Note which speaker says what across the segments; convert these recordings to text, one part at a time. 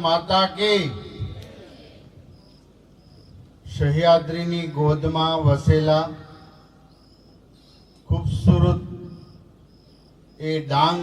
Speaker 1: માતા કે સહ્યાદ્રીની ગોદમાં વસેલા ખૂબસૂરત એ ડાંગ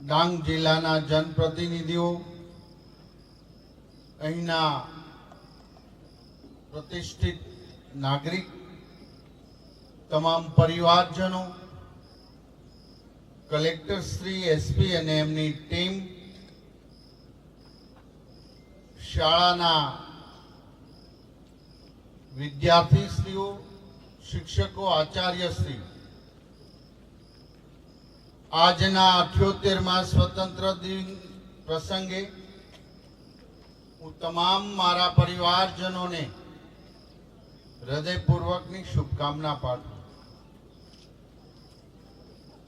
Speaker 1: ડાંગ જિલ્લાના જનપ્રતિનિધિઓ અહીંના પ્રતિષ્ઠિત નાગરિક, તમામ પરિવારજનો કલેક્ટર શ્રી એસપી અને એમની ટીમ શાળાના વિદ્યાર્થીશ્રીઓ, શિક્ષકો આચાર્યશ્રી આજના અઠ્યોતેરમાં સ્વતંત્ર દિન પ્રસંગે હું તમામ મારા પરિવારજનોને હૃદયપૂર્વકની શુભકામના પાઠવું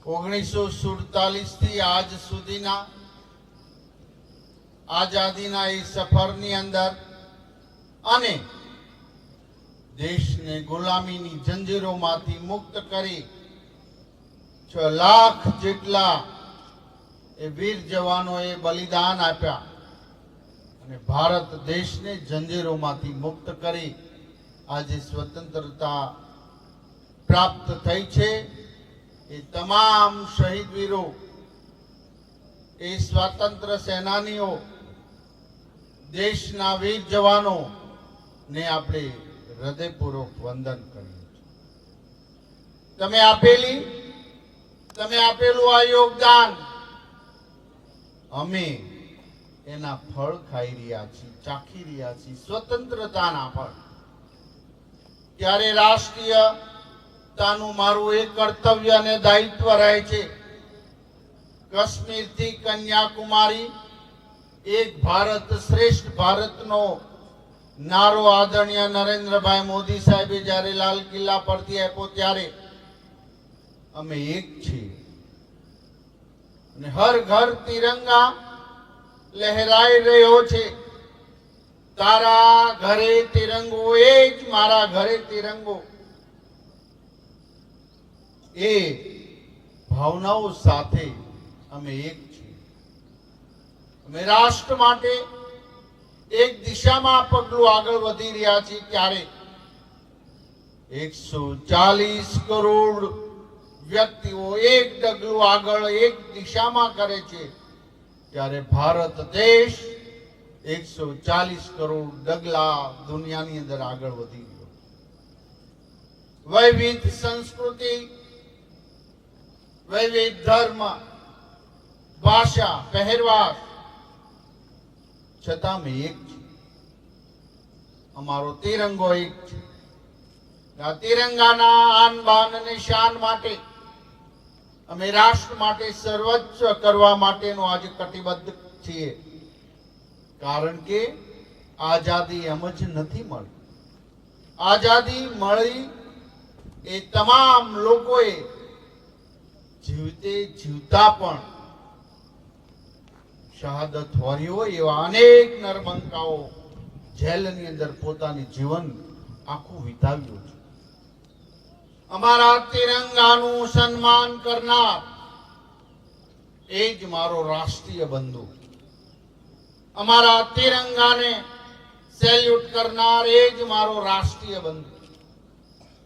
Speaker 1: ઓગણીસો સુડતાલીસથી આજ સુધીના આઝાદીના એ સફરની અંદર અને દેશને ગુલામીની જંજીરોમાંથી મુક્ત કરી છ લાખ જેટલા એ વીર જવાનોએ બલિદાન આપ્યા અને ભારત દેશને જંજીરોમાંથી મુક્ત કરી આજે સ્વતંત્રતા પ્રાપ્ત થઈ છે. એ તમામ શહીદ વીરો, એ સ્વાતંત્ર સેનાનીઓ, દેશના વીર જવાનો ને આપણે હૃદયપૂર્વક વંદન કરીએ છીએ. તમે આપેલી, તમે આપેલું આ યોગદાન, અમે એના ફળ ખાઈ રહ્યા છીએ, ચાખી રહ્યા છીએ, સ્વતંત્રતાના ફળ. ત્યારે રાષ્ટ્રીયતાનું મારું એક કર્તવ્ય અને દાયિત્વ રહે છે. કાશ્મીરથી કન્યાકુમારી, એક ભારત શ્રેષ્ઠ ભારતનો નારો આદરણીય નરેન્દ્રભાઈ મોદી સાહેબે જ્યારે લાલ કિલ્લા પરથી આપ્યો ત્યારે અમે એક છીએ. અને હર ઘર તિરંગા લહેરાઈ રહ્યો છે. તારા ઘરે તિરંગો, એ જ મારા ઘરે તિરંગો. એ ભાવનાઓ સાથે અમે એક છીએ. અમે રાષ્ટ્ર માટે એક દિશામાં પગલું આગળ વધી રહ્યા છીએ ત્યારે એકસો ચાલીસ કરોડ વ્યક્તિઓ એક ડગલું આગળ એક દિશામાં કરે છે. ત્યારે ભારત દેશ એકસો ચાલીસ કરોડ ડગલા દુનિયાની અંદર આગળ વધી રહ્યો વૈવિધ સંસ્કૃતિ વૈવિધ ધર્મ, ભાષા પહેરવાશ છતાં અમે એક છે અમારો તિરંગો એક છે. આ તિરંગાના આન બાન અને શાન માટે, અમે રાષ્ટ્ર માટે સર્વોચ્ચ કરવા માટેનો આજે કટિબદ્ધ છીએ. કારણ કે આઝાદી એમ જ નથી મળી. આઝાદી મળી એ તમામ લોકોએ જીવતે જીવતા પણ શહાદત હોરી હોય એવા અનેક નરબંકાઓ જેલની અંદર પોતાની જીવન આખું વિતાવ્યું છે. અમારા તિરંગાનું સન્માન કરનાર એ જ મારો રાષ્ટ્રીય બંધુ. અમારા તિરંગાને સેલ્યુટ કરનાર એ જ મારો રાષ્ટ્રીય બંધુ.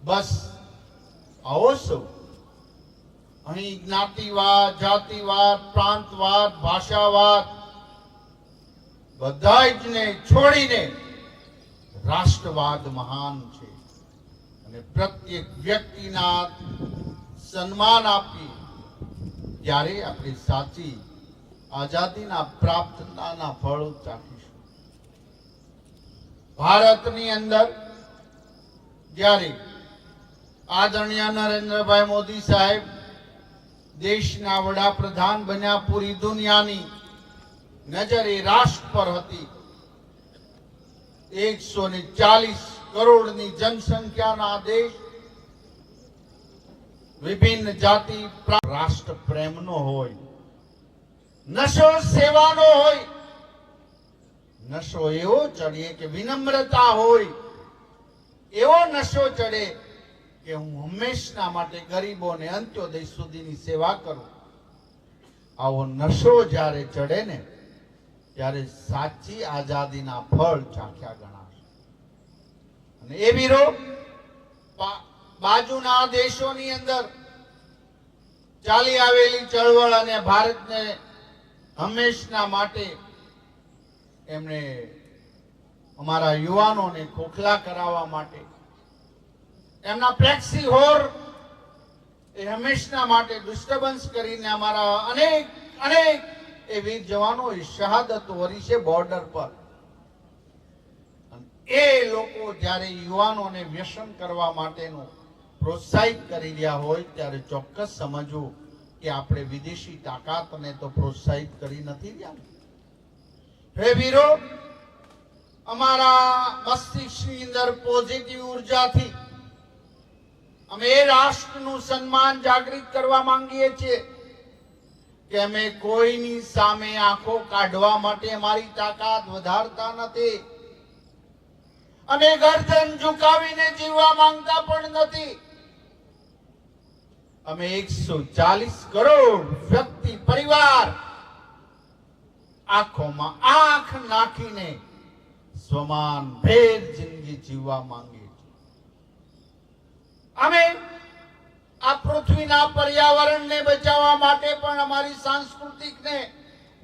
Speaker 1: બસ આવો સૌ અહીં જ્ઞાતિવાદ, જાતિવાદ, પ્રાંતવાદ, ભાષાવાદ, બધા જ ને છોડીને રાષ્ટ્રવાદ મહાન છે. અને પ્રત્યેક વ્યક્તિના સન્માન આપી ત્યારે આપણે સાચી આઝાદીના પ્રાપ્તતાના ફળો ચાખીશું. ભારતની અંદર જ્યારે આદરણીય નરેન્દ્રભાઈ મોદી સાહેબ દેશના વડાપ્રધાન બન્યા પૂરી દુનિયાની નજર એ રાષ્ટ્ર પર હતી. એકસો ને ચાલીસ કરોડની જનસંખ્યાના દેશ વિભિન્ન જાતિ રાષ્ટ્ર પ્રેમનો હોય, નશો સેવાનો હોય, નશો એવો ચડે કે વિનમ્રતા હોય, એવો નશો ચડે કે હું હંમેશના માટે ગરીબો અને અંત્યોદય સુધીની સેવા કરું. આવો નશો જ્યારે ચડે ને, ત્યારે સાચી આઝાદીના ફળ ચાખ્યા ગણાશે. અને એ વીરો બાજુના દેશોની અંદર ચાલી આવેલી ચળવળ અને ભારતને હંમેશના માટે એમણે અમારા યુવાનોને ખોખલા કરાવવા માટે એમના પ્લેક્સી હોર એ હંમેશના માટે ડિસ્ટર્બન્સ કરીને અમારા અનેક અનેક એ વીર જવાનો શહાદત વરી છે બોર્ડર પર એ લોકો જ્યારે યુવાનોને વ્યસન કરવા માટેનું પ્રોત્સાહિત કરી રહ્યા હોય ત્યારે ચોક્કસ સમજવું કે આપણે વિદેશી તાકાતને તો પ્રોત્સાહિત કરી નથી રહ્યા. હે વીરો, અમારા મસ્તિષ્કની અંદર પોઝિટિવ ઉર્જાથી અમે એ રાષ્ટ્રનું સન્માન જાગૃત કરવા માંગીએ છીએ કે અમે કોઈની સામે આંખો કાઢવા માટે અમારી તાકાત વધારતા નથી અમે ગરદન ઝુકાવીને જીવવા માંગતા પણ નથી. અમે એકસો ચાલીસ કરોડ વ્યક્તિ પરિવાર આંખોમાં આંખ નાખીને સમાન ભેર જિંદગી જીવવા માંગીએ અમે આ પૃથ્વીના પર્યાવરણને બચાવવા માટે પણ અમારી સાંસ્કૃતિકને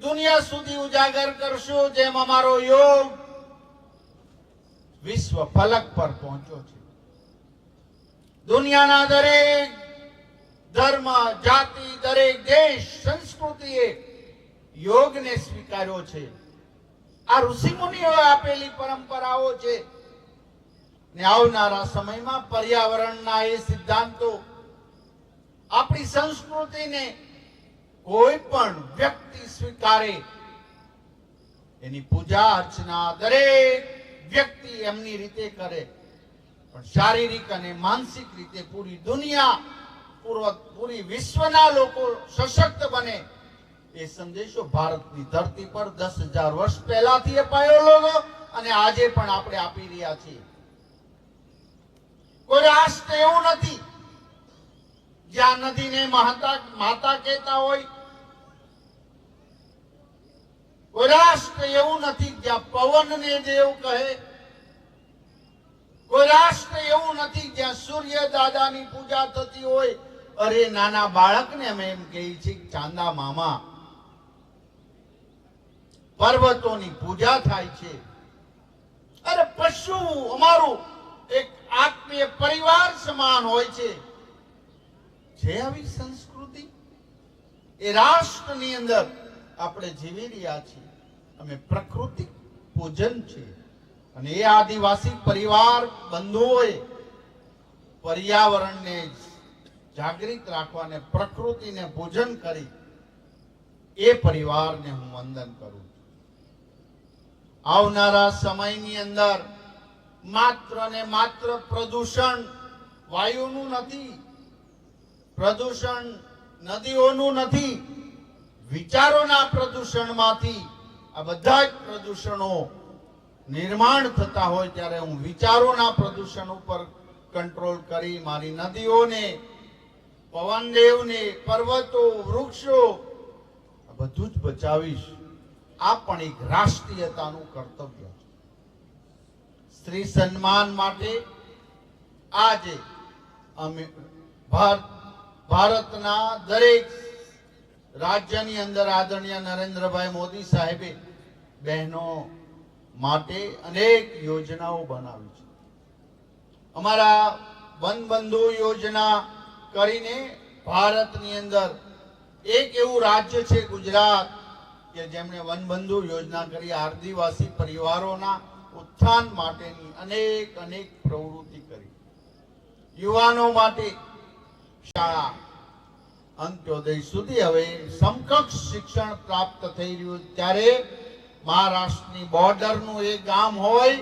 Speaker 1: દુનિયા સુધી ઉજાગર કરશું, જેમ અમારો યોગ વિશ્વ ફલક પર પહોંચ્યો છે. દુનિયાના દરેક ધર્મ, જાતિ, દરેક દેશ, સંસ્કૃતિએ યોગને સ્વીકાર્યો છે. આ ઋષિમુનિઓએ આપેલી પરંપરાઓ છે. ને આવનારા સમયમાં પર્યાવરણના એ સિદ્ધાંતો, આપણી સંસ્કૃતિને કોઈ પણ વ્યક્તિ સ્વીકારે, એની પૂજા અર્ચના દરેક વ્યક્તિ એમની રીતે કરે. પણ શારીરિક અને માનસિક રીતે પૂરી દુનિયા પૂર્વક પૂરી વિશ્વના લોકો સશક્ત બને. એ સંદેશો ભારતની ધરતી પર દસ હજાર વર્ષ પહેલાથી અપાયો હતો અને આજે પણ આપણે આપી રહ્યા છીએ. કોઈ રાષ્ટ્ર એવું નથી. જ્યાં નદીને માતા માતા કહેતા હોય. કોઈ રાષ્ટ્ર એવું નથી જ્યાં પવનને દેવ કહે. કોઈ રાષ્ટ્ર એવું નથી જ્યાં સૂર્ય દાદાની પૂજા થતી હોય. અરે નાના બાળકને અમે એમ કહીએ છીએ ચાંદા મામા, પર્વતોની પૂજા થાય છે. અરે પશુ અમારું આત્મીય પરિવાર સમાન હોય છે. જે આવી સંસ્કૃતિ એ રાષ્ટ્રની અંદર આપણે જીવી રહ્યા છીએ. અમે પ્રકૃતિ પૂજન છે. અને એ આદિવાસી પરિવાર બંધુઓએ પર્યાવરણને જાગૃત રાખવાને, પ્રકૃતિને પૂજન કરી એ પરિવારને હું વંદન કરું છું. આવનારા સમયની અંદર માત્ર ને માત્ર પ્રદૂષણ વાયુનું નથી, પ્રદૂષણ નદીઓનું નથી, વિચારોના પ્રદૂષણમાંથી આ બધા જ પ્રદૂષણો નિર્માણ થતા હોય ત્યારે હું વિચારોના પ્રદૂષણ ઉપર કંટ્રોલ કરી મારી નદીઓને, પવનદેવને, પર્વતો, વૃક્ષો બધું જ બચાવીશ. આ પણ એક રાષ્ટ્રીયતાનું કર્તવ્ય. સ્ત્રી સન્માન માટે આજે અમે ભારતના દરેક રાજ્યની અંદર આદરણીય નરેન્દ્રભાઈ મોદી સાહેબે બહેનો માટે અનેક યોજનાઓ બનાવી છે. અમારા વનબંધુ યોજના કરીને ભારતની અંદર એક એવું રાજ્ય છે ગુજરાત કે જેમણે વનબંધુ યોજના કરી. આદિવાસી પરિવારોના ઉત્થાન માટેની અનેક અનેક પ્રવૃત્તિ કરી. યુવાનો માટે શાળા, અંત્યોદય સુધી હવે સમકક્ષ શિક્ષણ પ્રાપ્ત થઈ રહ્યું ત્યારે મહારાષ્ટ્રની બોર્ડરનું એ ગામ હોય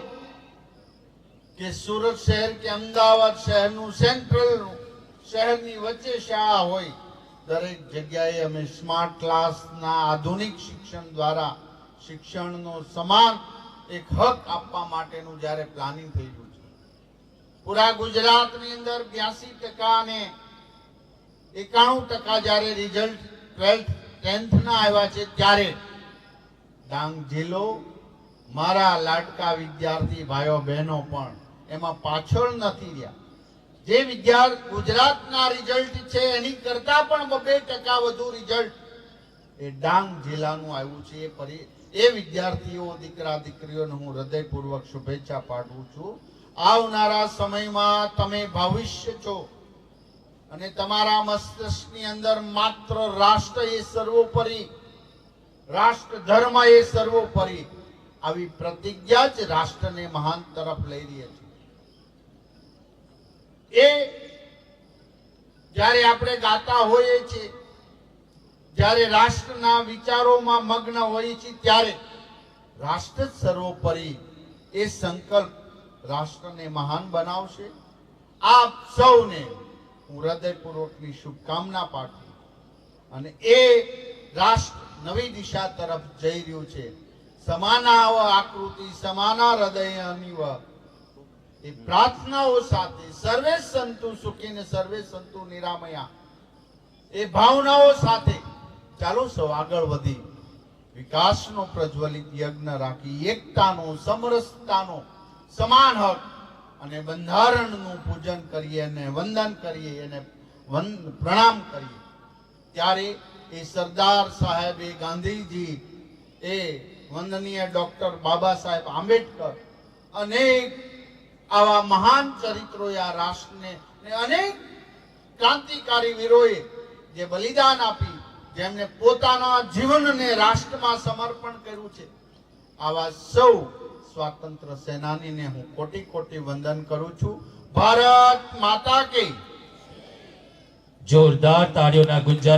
Speaker 1: કે સુરત શહેર કે અમદાવાદ શહેરનું, સેન્ટ્રલ શહેરની વચ્ચે શાળા હોય, દરેક જગ્યાએ અમે સ્માર્ટ ક્લાસના આધુનિક શિક્ષણ દ્વારા શિક્ષણનો સમાન એક હક આપવા માટેનું જ્યારે પ્લાનિંગ રહ્યું છે. પૂરા ગુજરાતની અંદર બ્યાસી ટકા અને એકાણું ટકા જ્યારે રિઝલ્ટ ટ્વેલ્થ ટેન્થના આવ્યા છે ત્યારે ડાંગ જિલ્લો, મારા લાડકા વિદ્યાર્થી ભાઈઓ બહેનો પણ એમાં પાછળ નથી રહ્યા. જે વિદ્યાર્થી ગુજરાતના રિઝલ્ટ છે એની કરતા પણ બે ટકા વધુ રિઝલ્ટ એ ડાંગ જિલ્લાનું આવ્યું છે. એ પરી એ વિદ્યાર્થીઓ, દીકરા, દીકરીઓને હું હૃદયપૂર્વક શુભેચ્છા પાઠવું છું. આવનારા સમયમાં તમે ભવિષ્ય છો અને તમારા મસ્તિષ્કની અંદર માત્ર રાષ્ટ્ર એ સર્વોપરી રાષ્ટ્ર ધર્મ એ સર્વોપરી આવી પ્રતિજ્ઞા જ રાષ્ટ્રને મહાન તરફ લઈ રહી છે. એ જ્યારે આપણે ગાતા હોઈએ છીએ જ્યારે રાષ્ટ્રના વિચારોમાં મગ્ન હોઈએ છીએ ત્યારે રાષ્ટ્ર સર્વોપરી એ સંકલ્પ રાષ્ટ્રને મહાન બનાવશે. આપ સૌને હું હૃદયપૂર્વકની શુભકામના પાઠવું અને એ રાષ્ટ્ર નવી દિશા તરફ જઈ રહ્યું છે. સમાના આકૃતિ, સમાના હૃદય અનિવ. એ પ્રાર્થનાઓ સાથે સર્વે સંતુ સુખીને સર્વે સંતુ નિરામયા. એ ભાવનાઓ સાથે ચાલો સૌ આગળ વધી. વિકાસનો પ્રજ્વલિત યજ્ઞ રાખી એકતાનો, સમરસતાનો સમાન હક અને બંધારણનું પૂજન કરીએ અને વંદન કરીએ અને વંદ- પ્રણામ કરીએ. ત્યારે એ સરદાર સાહેબ, એ ગાંધીજી, એ વંદનીય ડોક્ટર બાબા સાહેબ આંબેડકર અનેક આવા મહાન ચરિત્રો આ રાષ્ટ્રને અનેક ક્રાંતિકારી વીરોએ જે બલિદાન આપી જેમને પોતાના જીવનને રાષ્ટ્રમાં સમર્પણ કર્યું છે. આવા સૌ સ્વાતંત્ર સેનાનીને હું કોટી કોટી વંદન કરું છું. ભારત માતા કે
Speaker 2: જોરદાર તાળીઓના ગુંજા